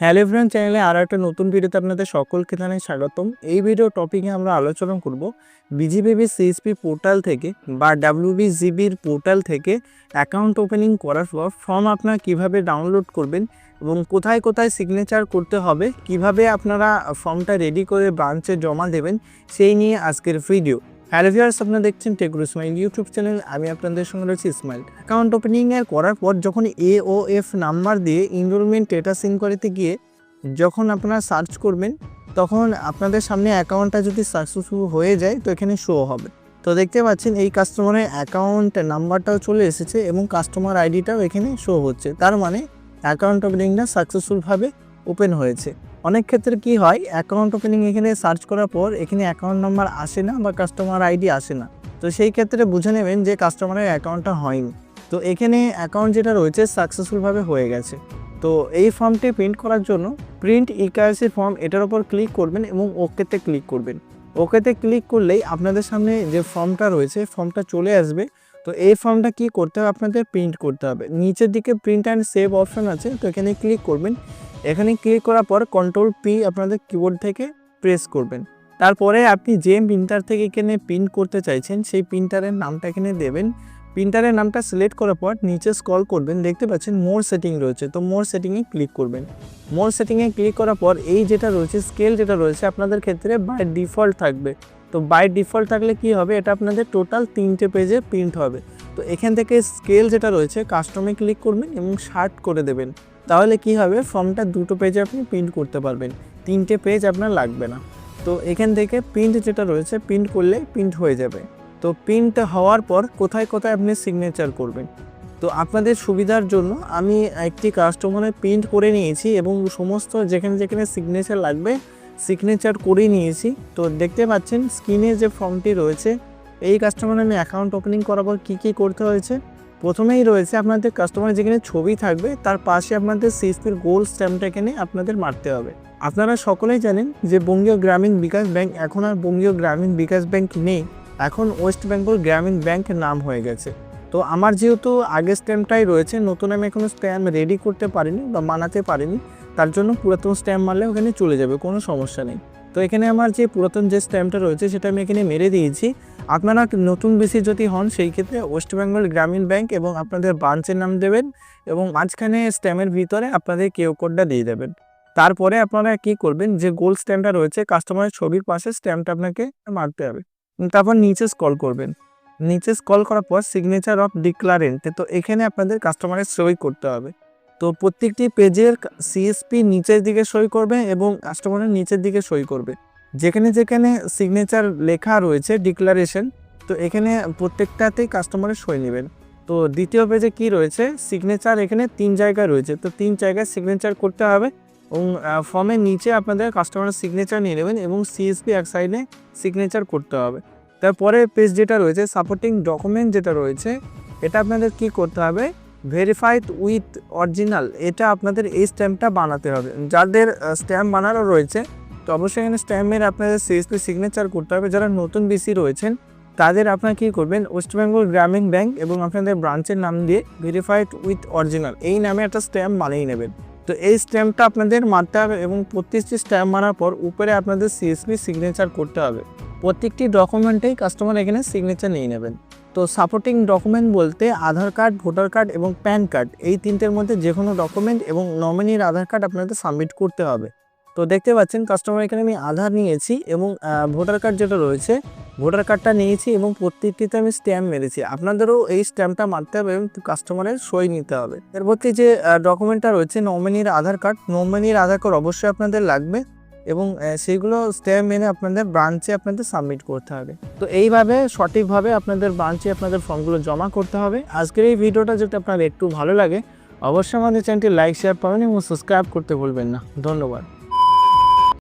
Hello friend চ্যানেলে আরও একটা নতুন ভিডিওতে আপনাদের সকলকে জানাই স্বাগতম। এই ভিডিও টপিকে আমরা আলোচনা করব বিজিবিবি সিএসপি পোর্টাল থেকে বা ডাব্লিউবিজিবির পোর্টাল থেকে অ্যাকাউন্ট ওপেনিং করার পর ফর্ম আপনারা কীভাবে ডাউনলোড করবেন এবং কোথায় কোথায় সিগনেচার করতে হবে, কীভাবে আপনারা ফর্মটা রেডি করে ব্রাঞ্চে জমা দেবেন, সেই নিয়ে আজকের ভিডিও হ্যালো ভিউয়ার্স আপনারা দেখছেন টেকুর ইসমাইল ইউটিউব চ্যানেল আমি আপনাদের সঙ্গে রয়েছি ইসমাইল অ্যাকাউন্ট ওপেনিং এর করার পর যখন এ ও এফ নাম্বার দিয়ে ইনরোলমেন্ট স্টেটাস ইনকোয়ারিতে গিয়ে যখন আপনারা সার্চ করবেন, তখন আপনাদের সামনে অ্যাকাউন্টটা যদি সাকসেসফুল হয়ে যায়, তো এখানে শো হবে। তো দেখতে পাচ্ছেন, এই কাস্টমারের অ্যাকাউন্ট নাম্বারটাও চলে এসেছে এবং কাস্টমার আইডিটাও এখানে শো হচ্ছে। তার মানে অ্যাকাউন্ট ওপেনিংটা সাকসেসফুলভাবে ওপেন হয়েছে। অনেক ক্ষেত্রে কি হয় অ্যাকাউন্ট ওপেনিং এখানে সার্চ করার পর এখানে অ্যাকাউন্ট নাম্বার আসে না বা কাস্টমার আইডি আসে না। তো সেই ক্ষেত্রে বুঝে নেবেন যে কাস্টমারের অ্যাকাউন্টটা হয়নি। তো এখানে অ্যাকাউন্ট যেটা রয়েছে সাকসেসফুলভাবে হয়ে গেছে। তো এই ফর্মটি প্রিন্ট করার জন্য প্রিন্ট ইকাইসি ফর্ম এটার উপর ক্লিক করবেন এবং ওকেতে ক্লিক করবেন। ওকেতে ক্লিক করলেই আপনাদের সামনে যে ফর্মটা রয়েছে ফর্মটা চলে আসবে। তো এই ফর্মটা কি করতে হবে? আপনাদের প্রিন্ট করতে হবে। নিচের দিকে প্রিন্ট অ্যান্ড সেভ অপশন আছে, তো এখানে ক্লিক করবেন। এখানে ক্লিক করার পর কন্ট্রোল পি আপনাদের কিবোর্ড থেকে প্রেস করবেন। তারপরে আপনি যে প্রিন্টার থেকে এখানে প্রিন্ট করতে চাইছেন, সেই প্রিন্টারের নামটা এখানে দেবেন। প্রিন্টারের নামটা সিলেক্ট করার পর নিচে স্ক্রল করবেন, দেখতে পাচ্ছেন মোর সেটিং রয়েছে। তো মোর সেটিংয়ে ক্লিক করবেন। মোর সেটিংয়ে ক্লিক করার পর এই যেটা রয়েছে স্কেল যেটা রয়েছে, আপনাদের ক্ষেত্রে বাই ডিফল্ট থাকবে। তো বাই ডিফল্ট থাকলে কি হবে? এটা আপনাদের টোটাল তিনটে পেজে প্রিন্ট হবে। তো এখান থেকে স্কেল যেটা রয়েছে কাস্টমে ক্লিক করবেন এবং শার্ট করে দেবেন। তাহলে কি হবে? ফর্মটা দুটো পেজে আপনি প্রিন্ট করতে পারবেন। তিনটে পেজ আপনার লাগবে না। তো এখান থেকে প্রিন্ট যেটা রয়েছে প্রিন্ট করলে প্রিন্ট হয়ে যাবে। তো প্রিন্ট হওয়ার পর কোথায় কোথায় আপনি সিগনেচার করবেন? তো আপনাদের সুবিধার জন্য আমি একটি কাস্টমারে প্রিন্ট করে নিয়েছি এবং সমস্ত যেখানে যেখানে সিগনেচার লাগবে সিগনেচার করে নিয়েছি। তো দেখতে পাচ্ছেন স্ক্রিনে যে ফর্মটি রয়েছে, এই কাস্টমার আমি অ্যাকাউন্ট ওপেনিং করার পর কী কী করতে হয়েছে? প্রথমেই রয়েছে আপনাদের কাস্টমার যেখানে ছবি থাকবে, তার পাশে আপনাদের সিএসপির গোল স্ট্যাম্পটা এখানে আপনাদের মারতে হবে। আপনারা সকলেই জানেন যে বঙ্গীয় গ্রামীণ বিকাশ ব্যাংক এখন আর বঙ্গীয় গ্রামীণ বিকাশ ব্যাংক নেই, এখন ওয়েস্ট বেঙ্গল গ্রামীণ ব্যাংক নাম হয়ে গেছে। তো আমার যেহেতু আগের স্ট্যাম্পটাই রয়েছে, নতুন আমি এখনও স্ট্যাম্প রেডি করতে পারিনি বা বানাতে পারিনি তার জন্য পুরাতন স্ট্যাম্প মারলে ওখানে চলে যাবে, কোনো সমস্যা নেই। তো এখানে আমার যে পুরাতন যে স্ট্যাম্পটা রয়েছে, সেটা আমি এখানে মেরে দিয়েছি। আপনারা নতুন বেশি যদি হন, সেই ক্ষেত্রে ওয়েস্ট বেঙ্গল গ্রামীণ ব্যাংক এবং আপনাদের ব্রাঞ্চের নাম দেবেন এবং মাঝখানে স্ট্যাম্পের ভিতরে আপনাদের কেউ কোডটা দিয়ে দেবেন। তারপরে আপনারা কি করবেন, যে গোল স্ট্যাম্পটা রয়েছে কাস্টমারের ছবির পাশে স্ট্যাম্পটা আপনাকে মারতে হবে। তারপর নিচে স্কল করবেন। নিচে স্কল করার পর সিগনেচার অফ ডিক্লারেন্ট তো এখানে আপনাদের কাস্টমারের সই করতে হবে। তো প্রত্যেকটি পেজের সিএসপি নিচের দিকে সই করবে এবং কাস্টমারের নিচের দিকে সই করবে। যেখানে যেখানে সিগনেচার লেখা রয়েছে ডিক্লারেশন তো এখানে প্রত্যেকটাতেই কাস্টমারের সই নেবেন। তো দ্বিতীয় পেজে কি রয়েছে? সিগনেচার এখানে তিন জায়গায় রয়েছে। তো তিন জায়গায় সিগনেচার করতে হবে এবং ফর্মের নিচে আপনাদের কাস্টমারের সিগনেচার নিয়ে নেবেন এবং সিএসপি এক সাইডে সিগনেচার করতে হবে। তারপরে পেজ যেটা রয়েছে সাপোর্টিং ডকুমেন্ট যেটা রয়েছে, এটা আপনাদের কি করতে হবে? ভেরিফাইড উইথ অরিজিনাল এটা আপনাদের এই স্ট্যাম্পটা বানাতে হবে। যাদের স্ট্যাম্প বানানো রয়েছে, তো অবশ্যই এখানে স্ট্যাম্পের আপনাদের সিএসপি সিগনেচার করতে হবে। যারা নতুন বিসি রয়েছেন, তাদের আপনারা কী করবেন ওয়েস্ট বেঙ্গল গ্রামীণ ব্যাংক এবং আপনাদের ব্রাঞ্চের নাম দিয়ে ভেরিফাইড উইথ অরিজিনাল এই নামে একটা স্ট্যাম্প বানিয়ে নেবেন। তো এই স্ট্যাম্পটা আপনাদের মারতে হবে এবং প্রত্যেকটি স্ট্যাম্প মারার পর উপরে আপনাদের সিএসপি সিগনেচার করতে হবে। প্রত্যেকটি ডকুমেন্টেই কাস্টমার এখানে সিগনেচার নিয়ে নেবেন। তো সাপোর্টিং ডকুমেন্ট বলতে আধার কার্ড ভোটার কার্ড এবং প্যান কার্ড এই তিনটের মধ্যে যে কোনো ডকুমেন্ট এবং নমিনির আধার কার্ড আপনাদের সাবমিট করতে হবে। তো দেখতে পাচ্ছেন কাস্টমার এখানে আমি আধার নিয়েছি এবং ভোটার কার্ড যেটা রয়েছে ভোটার কার্ডটা নিয়েছি এবং প্রত্যেকটিতে আমি স্ট্যাম্প মেরেছি। আপনাদেরও এই স্ট্যাম্পটা মারতে হবে এবং কাস্টমারের সই নিতে হবে। এরপরতে যে ডকুমেন্টটা রয়েছে নমিনির আধার কার্ড নমিনির আধার কার্ড অবশ্যই আপনাদের লাগবে। এবং সেইগুলো স্টেপ মেনে আপনাদের ব্রাঞ্চে আপনাদের সাবমিট করতে হবে। তো এইভাবে, সঠিকভাবে আপনাদের ব্রাঞ্চে আপনাদের ফর্মগুলো জমা করতে হবে। আজকের এই ভিডিওটা যদি আপনার একটু ভালো লাগে, অবশ্যই আমাদের চ্যানেলটি লাইক শেয়ার পাবেন এবং সাবস্ক্রাইব করতে ভুলবেন না। ধন্যবাদ।